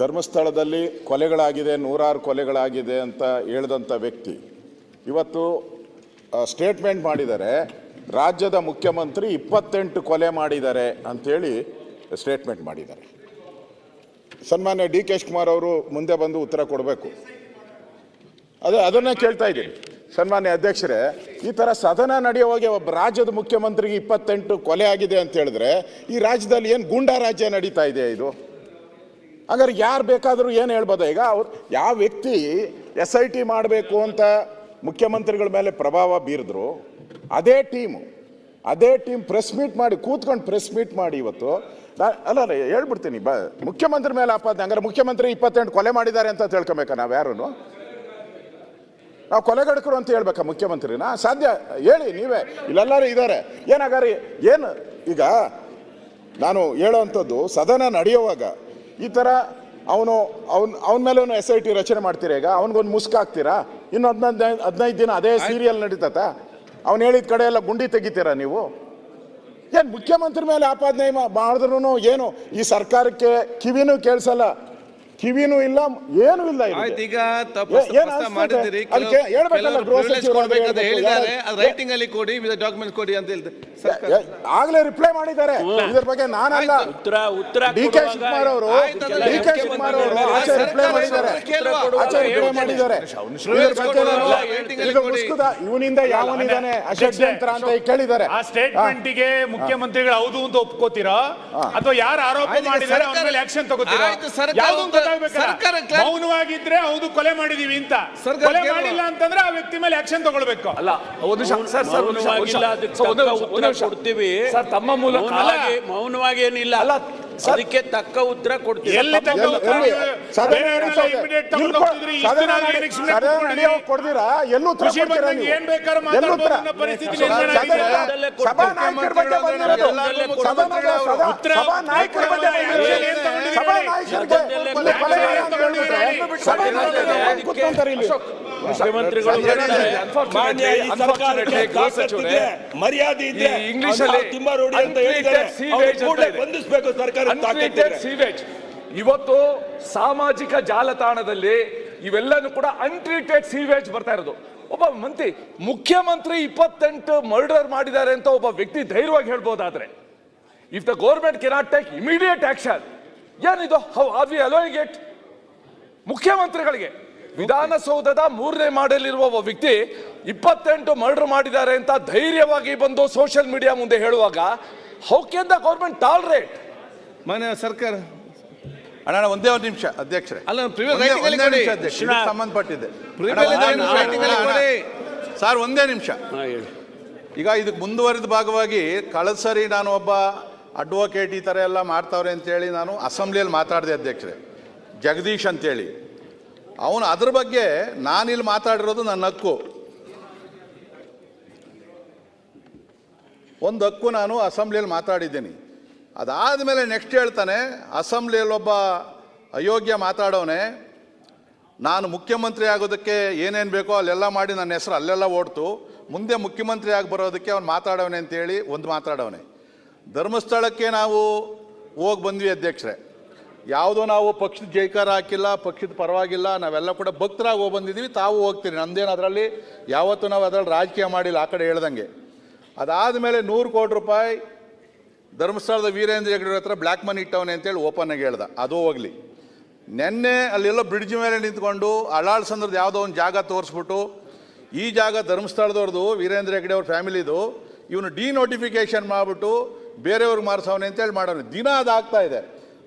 ಧರ್ಮಸ್ಥಳದಲ್ಲಿ ಕೊಲೆಗಳಾಗಿದೆ, ನೂರಾರು ಕೊಲೆಗಳಾಗಿದೆ ಅಂತ ಹೇಳಿದಂಥ ವ್ಯಕ್ತಿ. ಇವತ್ತು ಸ್ಟೇಟ್ಮೆಂಟ್ ಮಾಡಿದ್ದಾರೆ ರಾಜ್ಯದ ಮುಖ್ಯಮಂತ್ರಿ ಇಪ್ಪತ್ತೆಂಟು ಕೊಲೆ ಮಾಡಿದ್ದಾರೆ ಅಂಥೇಳಿ ಸ್ಟೇಟ್ಮೆಂಟ್ ಮಾಡಿದ್ದಾರೆ. ಸನ್ಮಾನ್ಯ ಡಿ ಕೆ ಶಿವಕುಮಾರ್ ಅವರು ಮುಂದೆ ಬಂದು ಉತ್ತರ ಕೊಡಬೇಕು. ಅದೇ, ಅದನ್ನೇ ಕೇಳ್ತಾ ಇದ್ದೀನಿ. ಸನ್ಮಾನ್ಯ ಅಧ್ಯಕ್ಷರೇ, ಈ ಥರ ಸದನ ನಡೆಯುವಾಗ ಒಬ್ಬ ರಾಜ್ಯದ ಮುಖ್ಯಮಂತ್ರಿಗೆ ಇಪ್ಪತ್ತೆಂಟು ಕೊಲೆ ಆಗಿದೆ ಅಂತ ಹೇಳಿದ್ರೆ, ಈ ರಾಜ್ಯದಲ್ಲಿ ಏನು ಗೂಂಡಾ ರಾಜ್ಯ ನಡೀತಾ ಇದೆ ಇದು? ಹಾಗಾದ್ರೆ ಯಾರು ಬೇಕಾದರೂ ಏನು ಹೇಳ್ಬೋದು ಈಗ? ಅವ್ರು ಯಾವ ವ್ಯಕ್ತಿ ಎಸ್ ಐ ಟಿ ಮಾಡಬೇಕು ಅಂತ ಮುಖ್ಯಮಂತ್ರಿಗಳ ಮೇಲೆ ಪ್ರಭಾವ ಬೀರಿದ್ರು, ಅದೇ ಟೀಮು ಅದೇ ಟೀಮ್ ಪ್ರೆಸ್ ಮೀಟ್ ಮಾಡಿ, ಕೂತ್ಕೊಂಡು ಪ್ರೆಸ್ ಮೀಟ್ ಮಾಡಿ ಇವತ್ತು. ಅಲ್ಲ ಅಲ್ಲ, ಹೇಳ್ಬಿಡ್ತೀನಿ, ಬ, ಮುಖ್ಯಮಂತ್ರಿ ಮೇಲೆ ಆಪಾದನೆ, ಹಂಗಾರೆ ಮುಖ್ಯಮಂತ್ರಿ ಇಪ್ಪತ್ತೆಂಟು ಕೊಲೆ ಮಾಡಿದ್ದಾರೆ ಅಂತ ತಿಳ್ಕೊಬೇಕಾ ನಾವು ಯಾರೂ ನಾವು ಕೊಲೆಗಡಕರು ಅಂತ ಹೇಳ್ಬೇಕಾ ಮುಖ್ಯಮಂತ್ರಿನ? ಸಾಧ್ಯ, ಹೇಳಿ, ನೀವೇ, ಇಲ್ಲೆಲ್ಲರೂ ಇದ್ದಾರೆ ಏನಾಗಾರಿ ಏನು, ಈಗ, ನಾನು ಹೇಳೋವಂಥದ್ದು ಸದನ ನಡೆಯುವಾಗ ಈ ಥರ ಅವನು ಅವ್ನು ಅವನ ಮೇಲೆ ಎಸ್ ಐ ಟಿ ರಚನೆ ಮಾಡ್ತೀರಾ ಈಗ? ಅವ್ನಿಗೊಂದು ಮುಸ್ಕ್ ಹಾಕ್ತೀರಾ? ಇನ್ನು ಹದಿನೈದು ಹದಿನೈದು ದಿನ ಅದೇ ಸೀರಿಯಲ್ ನಡೀತತ ಅವ್ನು ಹೇಳಿದ ಕಡೆ ಎಲ್ಲ ಗುಂಡಿ ತೆಗಿತೀರಾ ನೀವು? ಏನು ಮುಖ್ಯಮಂತ್ರಿ ಮೇಲೆ ಆಪಾದನೆ ಮಾಡಿದ್ರು ಏನು? ಈ ಸರ್ಕಾರಕ್ಕೆ ಕಿವಿನೂ ಕೇಳಿಸಲ್ಲ. ಕಿವಿನೂ ಇಲ್ಲ ಏನು ಇಲ್ಲ. ಆಯ್ತು ಈಗ ತಪ್ಪು? ಮಾಡಿದ್ದೀರಿ. ಹೇಳ್ಬೇಕಲ್ಲ ಗೃಹ ಸಚಿವರು ಹೇಳಿದ್ದಾರೆ. ರೈಟಿಂಗ್ ಅಲ್ಲಿ ಕೊಡಿ ಡಾಕ್ಯುಮೆಂಟ್ ಕೊಡಿ ಅಂತ ಹೇಳಿದೆ. ಆಗ್ಲೇ ರಿಪ್ಲೈ ಮಾಡಿದ್ದಾರೆ. ಇದ್ರ ಬಗ್ಗೆ ನಾನಲ್ಲ. ಉತ್ತರ ಉತ್ತರ ಡಿ ಕೆ ಶಿವಕುಮಾರ್ ಅವರು ಡಿ ಕೆ ಶಿವಕುಮಾರ್ ಅವರು ಆಚೆ ರಿಪ್ಲೈ ಮಾಡಿದ್ದಾರೆ. ಆಚೆ ರಿಪ್ಲೈ ಮಾಡಿದ್ದಾರೆ. ಇವನಿಂದ ಯಾವನಿದ್ದಾನೆ ಅಷಡ್ಯಂತ್ರ ಅಂತ ಕೇಳಿದ್ದಾರೆ. ಆ ಸ್ಟೇಟ್ಮೆಂಟ್ಗೆ ಮುಖ್ಯಮಂತ್ರಿಗಳು ಹೌದು ಅಂತ ಒಪ್ಕೋತೀರಾ? ಅಥವಾ ಯಾರು ಆರೋಪ ಮಾಡಿದ್ದಾರೆ ಅವ್ರ ಮೇಲೆ ಆಕ್ಷನ್ ತಗೋತೀರಾ? ಆಯ್ತು, ಸರ್ಕಾರ ಸರ್ಕಾರ ಮೌನವಾಗಿದ್ರೆ ಹೌದು ಕೊಲೆ ಮಾಡಿದೀವಿ ಅಂತ. ಕೊಲೆ. ಮಾಡಿಲ್ಲ ಅಂತಂದ್ರೆ ಆ ವ್ಯಕ್ತಿ ಮೇಲೆ ಆಕ್ಷನ್ ತಗೊಳ್ಬೇಕು. ಅಲ್ಲ ಒಂದು ಸರ್ ಸರ್ ಒಂದು ನಿಮಿಷ, ಕೊಡ್ತೀವಿ. ಸರ್ ತಮ್ಮ ಮೂಲಕ ಮೌನವಾಗಿ ಏನಿಲ್ಲ. ಅಲ್ಲ, ಅದಕ್ಕೆ ತಕ್ಕ ಉತ್ತರ ಕೊಡ್ತೀವಿ ಎಲ್ಲಿ? ಏನ್ ಬೇಕಾದ್ರೂ? ಮಾತಾಡ್ಬೋದು ಪರಿಸ್ಥಿತಿ ಬಗ್ಗೆ ಮುಖ್ಯಮಂತ್ರಿಗಳು ಮಾನ್ಯ ಈ ಸರ್ಕಾರಕ್ಕೆ ಗೃಹ ಮರ್ಯಾದೆ ಇದೆ ತಿಮ್ಮಾರೋಡಿ ಅಂತ ಹೇಳಿದ್ದಾರೆ. ಕೂಡಲೇ ಬಂಧಿಸಬೇಕು ಸರ್ಕಾರ Untreated ಸೀವೇಜ್ ಇವತ್ತು ಸಾಮಾಜಿಕ ಜಾಲತಾಣದಲ್ಲಿ ಇವೆಲ್ಲನೂ ಕೂಡ ಅನ್ಟ್ರೀಟೆಡ್ ಸೀವೇಜ್ ಬರ್ತಾ ಇರೋದು. ಒಬ್ಬ ಮಂತ್ರಿ ಮುಖ್ಯಮಂತ್ರಿ ಇಪ್ಪತ್ತೆಂಟು ಮರ್ಡರ್ ಮಾಡಿದ್ದಾರೆ ಅಂತ ಒಬ್ಬ ವ್ಯಕ್ತಿ ಧೈರ್ಯವಾಗಿ ಹೇಳ್ಬೋದಾದ್ರೆ. If the government cannot take immediate action ಏನಿದು? How are we allowing it ಮುಖ್ಯಮಂತ್ರಿಗಳಿಗೆ. ವಿಧಾನಸೌಧದ ಮೂರನೇ ಮಾಡಲಿರುವ ಒಬ್ಬ ವ್ಯಕ್ತಿ ಇಪ್ಪತ್ತೆಂಟು ಮರ್ಡರ್ ಮಾಡಿದ್ದಾರೆ ಅಂತ ಧೈರ್ಯವಾಗಿ ಬಂದು ಸೋಷಿಯಲ್ ಮೀಡಿಯಾ ಮುಂದೆ ಹೇಳುವಾಗ how can the government tolerate ಮನೆ ಸರ್ಕಾರ. ಅಣ್ಣ ಒಂದೇ ಒಂದು ನಿಮಿಷ ಅಧ್ಯಕ್ಷರೇ. ಅಲ್ಲ, ಸಂಬಂಧಪಟ್ಟಿದೆ. ಸರ್ ಒಂದೇ ನಿಮಿಷ. ಈಗ ಇದಕ್ಕೆ ಮುಂದುವರಿದ ಭಾಗವಾಗಿ ಕಳೆದ ಸರಿ ನಾನು ಒಬ್ಬ ಅಡ್ವೊಕೇಟ್ ಈ ಥರ ಎಲ್ಲ ಮಾಡ್ತಾವ್ರೆ ಅಂತೇಳಿ ನಾನು ಅಸೆಂಬ್ಲಿಯಲ್ಲಿ ಮಾತಾಡಿದೆ ಅಧ್ಯಕ್ಷರೇ. ಜಗದೀಶ್ ಅಂತೇಳಿ. ಅವನು ಅದ್ರ ಬಗ್ಗೆ ನಾನಿಲ್ಲಿ ಮಾತಾಡಿರೋದು ನನ್ನ ಹಕ್ಕು. ಒಂದು ಹಕ್ಕು ನಾನು ಅಸೆಂಬ್ಲಿಯಲ್ಲಿ ಮಾತಾಡಿದ್ದೀನಿ. ಅದಾದಮೇಲೆ ನೆಕ್ಸ್ಟ್ ಹೇಳ್ತಾನೆ ಅಸೆಂಬ್ಲಿಯಲ್ಲಿ ಒಬ್ಬ ಅಯೋಗ್ಯ ಮಾತಾಡೋನೆ, ನಾನು ಮುಖ್ಯಮಂತ್ರಿ ಆಗೋದಕ್ಕೆ ಏನೇನು ಬೇಕೋ ಅಲ್ಲೆಲ್ಲ ಮಾಡಿ ನನ್ನ ಹೆಸರು ಅಲ್ಲೆಲ್ಲ ಓಡ್ತು, ಮುಂದೆ ಮುಖ್ಯಮಂತ್ರಿ ಆಗಿ ಬರೋದಕ್ಕೆ ಅವ್ನು ಮಾತಾಡವನೆ ಅಂತೇಳಿ ಒಂದು ಮಾತಾಡವನೆ ಧರ್ಮಸ್ಥಳಕ್ಕೆ ನಾವು ಹೋಗಿ ಬಂದ್ವಿ ಅಧ್ಯಕ್ಷರೇ. ಯಾವುದೋ ನಾವು ಪಕ್ಷದ ಜೈಕಾರ ಹಾಕಿಲ್ಲ, ಪಕ್ಷದ ಪರವಾಗಿಲ್ಲ, ನಾವೆಲ್ಲ ಕೂಡ ಭಕ್ತರಾಗಿ ಹೋಗಿ ಬಂದಿದ್ದೀವಿ ತಾವು ಹೋಗ್ತೀರಿ. ನಮ್ದೇನು ಅದರಲ್ಲಿ, ಯಾವತ್ತೂ ನಾವು ಅದರಲ್ಲಿ ರಾಜಕೀಯ ಮಾಡಿಲ್ಲ, ಆ ಕಡೆ ಹೇಳ್ದಂಗೆ. ಅದಾದಮೇಲೆ ನೂರು ಕೋಟಿ ರೂಪಾಯಿ ಧರ್ಮಸ್ಥಳದ ವೀರೇಂದ್ರ ಹೆಗ್ಗಡೆ ಹತ್ರ ಬ್ಲ್ಯಾಕ್ ಮನಿ ಇಟ್ಟವನೆ ಅಂತೇಳಿ ಓಪನ್ ಆಗಿ ಹೇಳ್ದ. ಅದು ಹೋಗಲಿ. ನೆನ್ನೆ ಅಲ್ಲೆಲ್ಲ ಬ್ರಿಡ್ಜ್ ಮೇಲೆ ನಿಂತ್ಕೊಂಡು ಅಳಾಳ್ಸಂದ್ರದ್ದು ಯಾವುದೋ ಒಂದು ಜಾಗ ತೋರಿಸ್ಬಿಟ್ಟು, ಈ ಜಾಗ ಧರ್ಮಸ್ಥಳದವ್ರದ್ದು ವೀರೇಂದ್ರ ಹೆಗ್ಡೆ ಅವ್ರ ಫ್ಯಾಮಿಲಿದು, ಇವನು ಡಿ ನೋಟಿಫಿಕೇಶನ್ ಮಾಡಿಬಿಟ್ಟು ಬೇರೆಯವ್ರಿಗೆ ಮಾರಿಸವನೆ ಅಂತೇಳಿ ಮಾಡೋನು ದಿನ ಅದಾಗ್ತಾ ಇದೆ.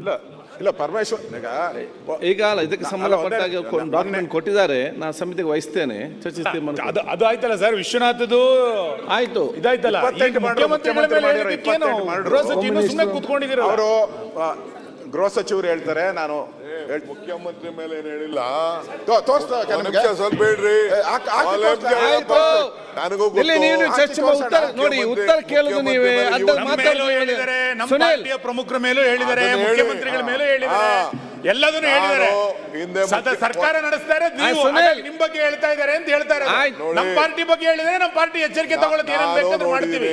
ಇಲ್ಲ ಇಲ್ಲ ಪರಮೇಶ್ವರ್ ಈಗ ಈಗ ಅಲ್ಲ ಇದಕ್ಕೆ ಸಂಬಂಧಪಟ್ಟಾಗ ಡಾಕ್ಯುಮೆಂಟ್ ಕೊಟ್ಟಿದ್ದಾರೆ. ನಾನು ಸಮಿತಿಗೆ ವಹಿಸ್ತೇನೆ. ಚರ್ಚಿಸ್ತೀನಿ ಅದು ಅದು ಆಯ್ತಲ್ಲ ಸರ್ ವಿಶ್ವನಾಥದ್ದು ಆಯ್ತು. ಇದಾಯ್ತಲ್ಲ ಮುಖ್ಯಮಂತ್ರಿಗಳ ಮೇಲೆ ಕೂತ್ಕೊಂಡಿದ್ದೀರ ಅವರು ಗೃಹ ಸಚಿವರು ಹೇಳ್ತಾರೆ ನಾನು ಮುಖ್ಯಮಂತ್ರಿ ಮೇಲೆ ಏನ್ ಹೇಳಿಲ್ಲ? ಸ್ವಲ್ಪ ಹೇಳ್ರಿ. ನನಗೂ ನೋಡಿ ಉತ್ತರ ಕೇಳುದು ನೀವೇ. ನಮ್ಮ ಪ್ರಮುಖರ ಮೇಲೂ ಹೇಳಿದರೆ. ಮುಖ್ಯಮಂತ್ರಿಗಳ ಮೇಲೂ ಹೇಳಿದ್ದಾರೆ. ಎಲ್ಲದನ್ನು ಹೇಳಿದ್ದಾರೆ. ಸರ್ಕಾರ ನಡೆಸ್ತಾರೆ ನೀವು. ನಿಮ್ ಬಗ್ಗೆ ಹೇಳ್ತಾ ಇದಾರೆ ಅಂತ ಹೇಳ್ತಾರೆ ಆಯ್ತು. ನಮ್ಮ ಪಾರ್ಟಿ ಬಗ್ಗೆ ಹೇಳಿದ್ರೆ ನಮ್ಮ ಪಾರ್ಟಿ ಎಚ್ಚರಿಕೆ ತಗೊಳ್ಳೋದು ಏನೇನ್ ಬೇಕಾದ್ರೂ ಮಾಡ್ತೀವಿ.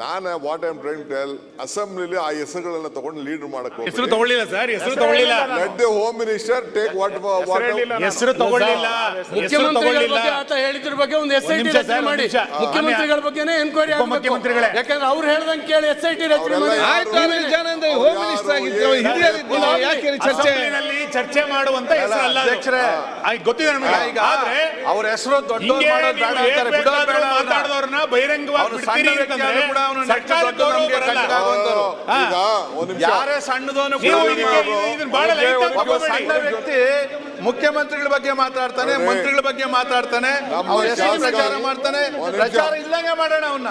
ನಾನು ವಾಟ್ ಐಮ್ ಟ್ರೈನ್ ಟೆಲ್ ಅಸೆಂಬ್ಲಿಲಿ ಆ ಹೆಸರುಗಳನ್ನ ತಗೊಂಡು ಲೀಡರ್ ಮಾಡಕ್ ಹೆಸರು ತಗೊಳ್ಳಿಲ್ಲ ಸರ್ ಹೆಸರು ತಗೊಳ್ಳಿಲ್ಲ. Let the home minister take what ಹೆಸರು ತಗೊಳ್ಳಿಲ್ಲ. ಹೆಸರು ತಗೊಳ್ಳಿಲ್ಲ. ಆತ ಹೇಳಿದ್ರ ಬಗ್ಗೆ ಒಂದು ಎಸ್ ಐ ಟಿ ರಚನೆ ಮಾಡಿ. ಮುಖ್ಯಮಂತ್ರಿಗಳ ಬಗ್ಗೆನೇ ಎನ್ಕ್ವೈರಿ ಮುಖ್ಯಮಂತ್ರಿಗಳೇ ಯಾಕಂದ್ರೆ ಅವ್ರು ಹೇಳ್ದಂಗೆ ಕೇಳಿ ಎಸ್ ಐ ಟಿ ರಚನೆ ಮಾಡಿ. ಆಯ್ತು ಅವ್ರು ನಿತ್ಯಾನಂದ ಹೋಮ್ ಮಿನಿಸ್ಟರ್ ಆಗಿದ್ರು ಅವ್ರು ಹಿರಿಯರಿದ್ರು ಯಾಕೆ ಚರ್ಚೆ? ಅಸೆಂಬ್ಲಿನಲ್ಲಿ ಚರ್ಚೆ ಮಾಡುವಂತ ಗೊತ್ತಿದೆ ನಮಗೆ. ಈಗ ಆದ್ರೆ ಅವ್ರ ಹೆಸರು. ಮಾತಾಡ್ದವ್ರನ್ನ ಬಹಿರಂಗವಾಗಿ ಯಾರೇ. ಸಣ್ಣ ವ್ಯಕ್ತಿ ಮುಖ್ಯಮಂತ್ರಿಗಳ ಬಗ್ಗೆ ಮಾತಾಡ್ತಾನೆ. ಮಂತ್ರಿಗಳ ಬಗ್ಗೆ ಮಾತಾಡ್ತಾನೆ ನಮ್ಮ ಅವ್ರ ಹೆಸರು ಪ್ರಚಾರ ಮಾಡ್ತಾನೆ. ಒಂದ್ ಪ್ರಚಾರ ಇಲ್ಲಂಗೆ ಮಾಡೋಣ ಅವನ್ನ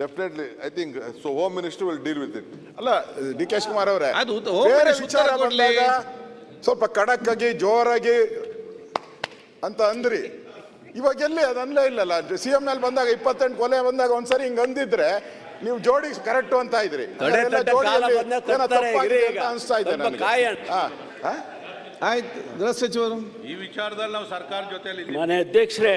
definitely I think so home minister will deal with it ಅಲ್ಲ ಡಿ ಕೆ ಶಿವಕುಮಾರ್ ಅವರೇ ಅದು ಹೋಮ್ ಬೇರೆ ಮಿನಿಸ್ಟರ್ ವಿಚಾರ ಉತ್ತರ ಕೊಡ್ಲಿ. ಬಂದಾಗ ಸ್ವಲ್ಪ ಖಡಕ್ ಆಗಿ ಜೋರಾಗಿ ಅಂತ ಅಂದ್ರಿ ಇವಾಗ ಎಲ್ಲಿ ಅದು ಅನ್ಲೇ ಇಲ್ಲಲ್ಲ ಸಿ ಎಂ ನಲ್ಲಿ ಬಂದಾಗ ಇಪ್ಪತ್ತೆಂಟು ಕೊಲೆ ಬಂದಾಗ ಒಂದ್ಸರಿ ಹಿಂಗ್ ಅಂದಿದ್ರೆ ನೀವು ಜೋಡಿ ಕರೆಕ್ಟ್ ಅಂತ ಇದ್ರಿ ತೊಡೆ ಅದೆಲ್ಲ ತಟ್ಟೆ ಜೋಡಿಯಲ್ಲಿ ಕಾಲ ಬಂದ ಏನೋ ತರ್ತಾರೆ ತಪ್ಪಾಗಿದೆ ಇರಿ ಅಂತ. ಅನ್ಸ್ತಾ ಇದೆ ಸ್ವಲ್ಪ ನನಗೆ ಕಾಯೋಣ. ಹಾ, ಹಾ? ಆಯ್ತು ಗೃಹ ಸಚಿವರು ಈ ವಿಚಾರದಲ್ಲಿ ನಾವು ಸರ್ಕಾರ ಜೊತೆಲಿ ಮನೆ ಅಧ್ಯಕ್ಷರೇ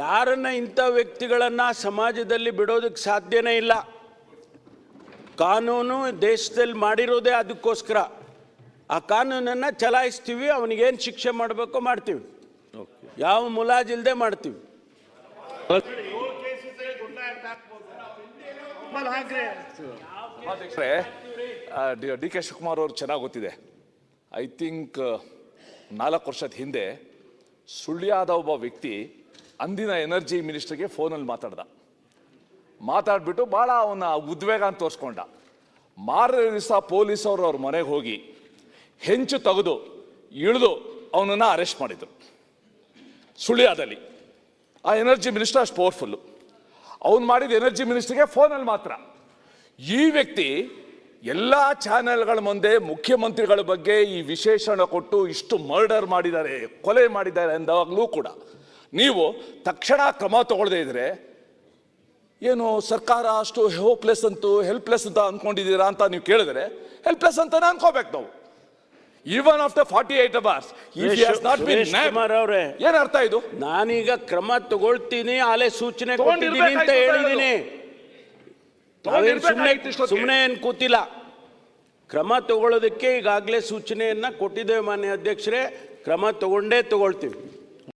ಯಾರನ್ನ ಇಂಥ ವ್ಯಕ್ತಿಗಳನ್ನ ಸಮಾಜದಲ್ಲಿ ಬಿಡೋದಕ್ಕೆ ಸಾಧ್ಯನೇ ಇಲ್ಲ. ಕಾನೂನು ದೇಶದಲ್ಲಿ ಮಾಡಿರೋದೇ ಅದಕ್ಕೋಸ್ಕರ. ಆ ಕಾನೂನನ್ನು ಚಲಾಯಿಸ್ತೀವಿ, ಅವನಿಗೇನು ಶಿಕ್ಷೆ ಮಾಡಬೇಕೋ ಮಾಡ್ತೀವಿ. ಯಾವ ಮುಲಾಜಿಲ್ದೆ ಮಾಡ್ತೀವಿ. ಡಿ ಕೆ ಶಿವಕುಮಾರ್ ಅವರು ಚೆನ್ನಾಗಿ ಗೊತ್ತಿದೆ ಐ ಥಿಂಕ್ ನಾಲ್ಕು ವರ್ಷದ ಹಿಂದೆ ಸುಳ್ಯಾದ ಒಬ್ಬ ವ್ಯಕ್ತಿ ಅಂದಿನ ಎನರ್ಜಿ ಮಿನಿಸ್ಟರ್ಗೆ ಫೋನಲ್ಲಿ ಮಾತಾಡ್ದ. ಮಾತಾಡ್ಬಿಟ್ಟು ಭಾಳ ಅವನ ಉದ್ವೇಗ ಅಂತ ತೋರಿಸ್ಕೊಂಡ. ಮಾರನೇ ದಿವಸ ಪೊಲೀಸವರು ಅವ್ರ ಮನೆಗೆ ಹೋಗಿ ಹೆಂಚು ತೆಗೆದು, ಇಳಿದು ಅವನನ್ನು ಅರೆಸ್ಟ್ ಮಾಡಿದರು. ಸುಳ್ಯಾದಲ್ಲಿ. ಆ ಎನರ್ಜಿ ಮಿನಿಸ್ಟರ್ ಅಷ್ಟು ಪವರ್ಫುಲ್ಲು ಅವನು ಮಾಡಿದ ಎನರ್ಜಿ ಮಿನಿಸ್ಟರ್ಗೆ ಫೋನಲ್ಲಿ ಮಾತ್ರ. ಈ ವ್ಯಕ್ತಿ ಎಲ್ಲ ಚಾನೆಲ್ಗಳ ಮುಂದೆ ಮುಖ್ಯಮಂತ್ರಿಗಳ ಬಗ್ಗೆ ಈ ವಿಶೇಷಣ ಕೊಟ್ಟು ಇಷ್ಟು ಮರ್ಡರ್ ಮಾಡಿದ್ದಾರೆ, ಕೊಲೆ ಮಾಡಿದ್ದಾರೆ ಎಂದಾಗಲೂ ಕೂಡ. ನೀವು ತಕ್ಷಣ ಕ್ರಮ ತಗೊಳ್ಳದೇ ಇದ್ರೆ ಏನು ಸರ್ಕಾರ ಅಷ್ಟು ಹೋಪ್ಲೆಸ್ ಅಂತೂ ಹೆಲ್ಪ್ಲೆಸ್ ಅಂತ ಅಂದ್ಕೊಂಡಿದ್ದೀರಾ ಅಂತ ನೀವು ಕೇಳಿದ್ರೆ ಹೆಲ್ಪ್ಲೆಸ್ ಅಂತಾನೆ ಅನ್ಕೋಬೇಕು ನಾವು. Even after forty eight hours ಅವರೇ ಏನ್ ಅರ್ಥ ಇದು? ನಾನೀಗ ಕ್ರಮ ತಗೊಳ್ತೀನಿ ಆಲೆ ಸೂಚನೆ ಕೊಟ್ಟಿದ್ದೀನಿ ಅಂತ ಹೇಳಿದ್ದೀನಿ. ಸುಮ್ಮನೆ ಏನು ಕೂತಿಲ್ಲ. ಕ್ರಮ ತಗೊಳ್ಳೋದಕ್ಕೆ ಈಗಾಗಲೇ ಸೂಚನೆಯನ್ನ ಕೊಟ್ಟಿದ್ದೇವೆ ಮಾನ್ಯ ಅಧ್ಯಕ್ಷರೇ. ಕ್ರಮ ತಗೊಂಡೇ ತಗೊಳ್ತೀವಿ.